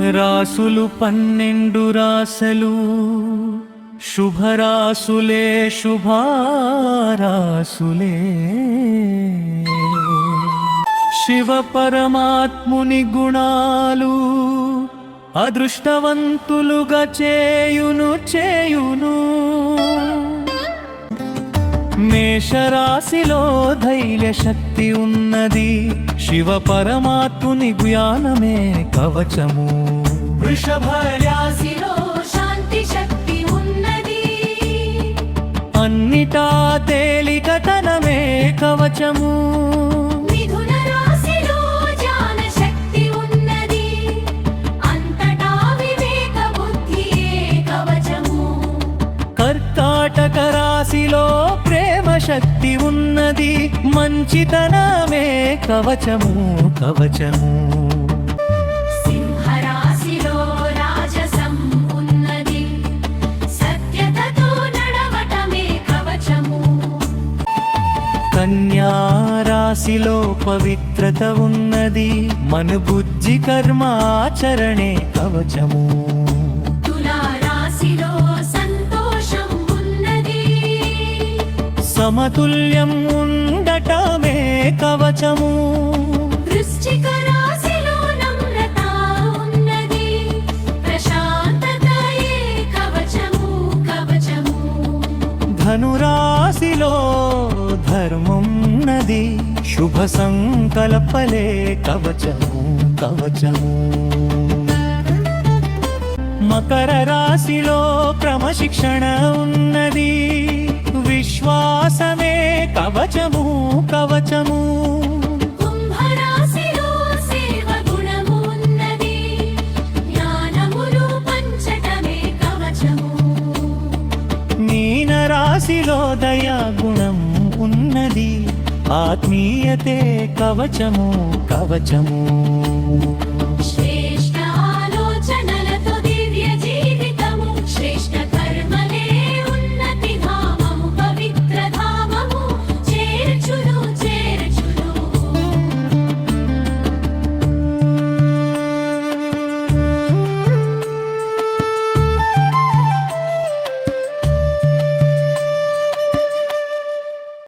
రాసులు పన్నెండు రాసలు శుభరాసులే శుభారాసులే. శివ పరమాత్ముని గుణాలు అదృష్టవంతులుగా చేయును చేయును. మేషరాశిలో ధైర్య శక్తి ఉన్నది. శివ పరమాత్ముని జ్ఞానమే కవచము. వృషభ రాశి రాశిలో శాంతి శక్తి ఉన్నది. అన్నిటా తేలికతనమే కవచము. మిథున రాశిలో జ్ఞాన శక్తి ఉన్నది. అంతటా వివేక బుద్ధియే కవచము. కర్కాటక రాశిలో శక్తి ఉన్నది మంచితనమే కవచము కవచము. సింహ రాశిలో రాజసం ఉన్నది సత్యతతో నడవటమే కవచము. కన్యా రాశిలో పవిత్రత ఉన్నది మన బుద్ధి కర్మాచరణే కవచము. సమతుల్యం ఉండటమే కవచము. వృశ్చిక రాశిలో నమ్రత ఉన్నది. ప్రశాంతతయే కవచము కవచము. ధనురాశిలో ధర్మం నది శుభ సంకల్పలే కవచము కవచము. మకర రాశిలో క్రమశిక్షణ ఉన్నది. విశ్వాసమే కవచము కవచము. రాశిలో దయా గుణం ఉన్నది. ఆత్మీయతే కవచము కవచము.